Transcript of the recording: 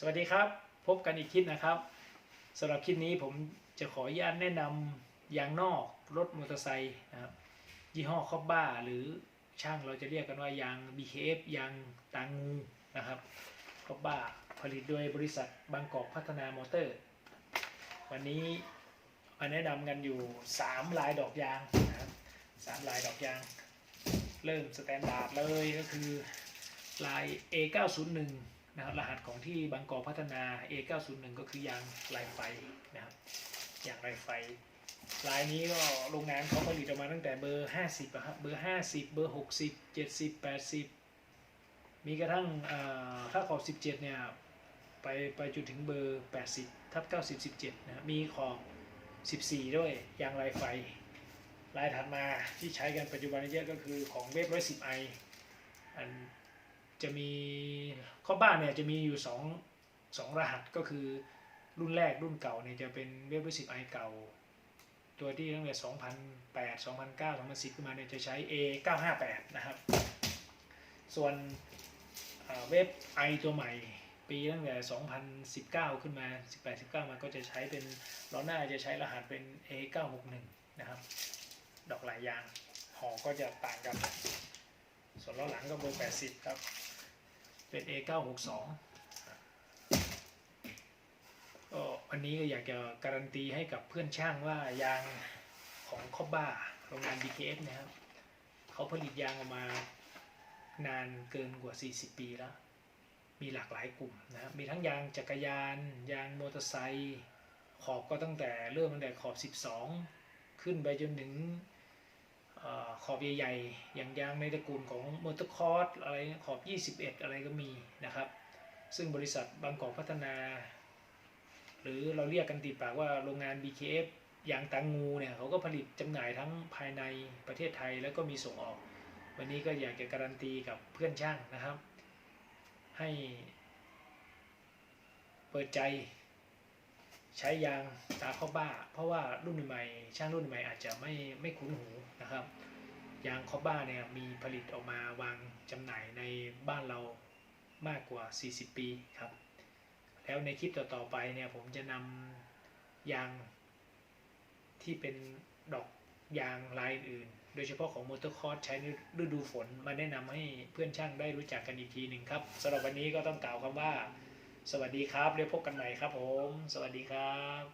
สวัสดีครับ พบกันอีกคลิปนะครับสำหรับคลิปนี้ผมจะขออนุญาตแนะนำยางนอกรถมอเตอร์ไซค์นะครับยี่ห้อคอบบ้า หรือช่างเราจะเรียกกันว่ายาง BKF ยางตางงูนะครับคอบบ้าผลิตโดยบริษัทบางกอกพัฒนามอเตอร์ วันนี้มาแนะนำกันอยู่ 3 ลายดอกยางนะครับสามลายดอกยาง เริ่มสแตนดาร์ดเลยก็คือลาย A901 นะครับรหัสของที่บางกอกพัฒนา A901 ก็คือยางลายไฟนะครับยางลายไฟลายนี้ก็โรงงานเขาผลิตออกมาตั้งแต่เบอร์ 50อะครับเบอร์ 50 เบอร์ 60 70 80 มีกระทั่งถ้าขอบ 17 เนี่ย ไปไปจนถึงเบอร์ 80 ทับ 90 17 นะมีขอบ 14 ด้วยยางลายไฟ ลายถัดมาที่ใช้กันปัจจุบันเยอะก็คือของเวฟร้อยสิบไออัน จะมีข้อบ้านเนี่ยจะมีอยู่สองสองรหัสก็คือรุ่นแรกรุ่นเก่าเนี่ยจะเป็นเวฟร้อยสิบไอเก่า ตัวที่ตั้งแต่2008 2009 2010ขึ้นมาเนี่ยจะใช้ A 958 นะครับ ส่วนเว็บไอตัวใหม่ ปีตั้งแต่ 2019 ขึ้นมา 18 19 มาก็จะใช้เป็นล้อหน้าจะใช้รหัสเป็น A 961 นะครับ ดอกหลายยางหอก็จะต่างกัน ส่วนล้อหลังก็เบอร์80ครับ เป็น A 962ก็วันนี้ก็อยากจะการันตีให้กับเพื่อนช่างว่ายางของคอบบ้าโรงงาน BKF นะครับเขาผลิตยางออกมานานเกินกว่า 40 ปีแล้ว มีหลากหลายกลุ่มนะครับมีทั้งยางจักรยาน ยางมอเตอร์ไซค์ขอบก็ตั้งแต่เริ่มตั้งแต่ขอบ 12 ขึ้นไปจนถึง ขอบใหญ่ๆอย่างยางในตระกูลของมอเตอร์คอร์สอะไรขอบ 21 อะไรก็มีนะครับ ซึ่งบริษัทบางกอกพัฒนา หรือเราเรียกกันติดปากว่าโรงงาน BKF ยางตังงูเนี่ยเขาก็ผลิตจำหน่ายทั้งภายในประเทศไทยแล้วก็มีส่งออก วันนี้ก็อยากจะการันตีกับเพื่อนช่างนะครับ ให้เปิดใจ ใช้ยางตาเข้าบ้า เพราะว่ารุ่นใหม่ช่างรุ่นใหม่อาจจะไม่ไม่คุ้นหูนะครับ ยางคอบ้าเนี่ยมีผลิตออกมาวางจำหน่ายในบ้านเรามากกว่า 40 ปีครับ แล้วในคลิปต่อๆไปเนี่ยผมจะนำยางที่เป็นดอกยางลายอื่น โดยเฉพาะของมอเตอร์คอร์สใช้ในฤดูฝนมาแนะนำให้เพื่อนช่างได้รู้จักกันอีกทีหนึ่งครับสำหรับวันนี้ก็ต้องกล่าวคำว่า สวัสดีครับเรียกพบกันใหม่ครับผม สวัสดีครับ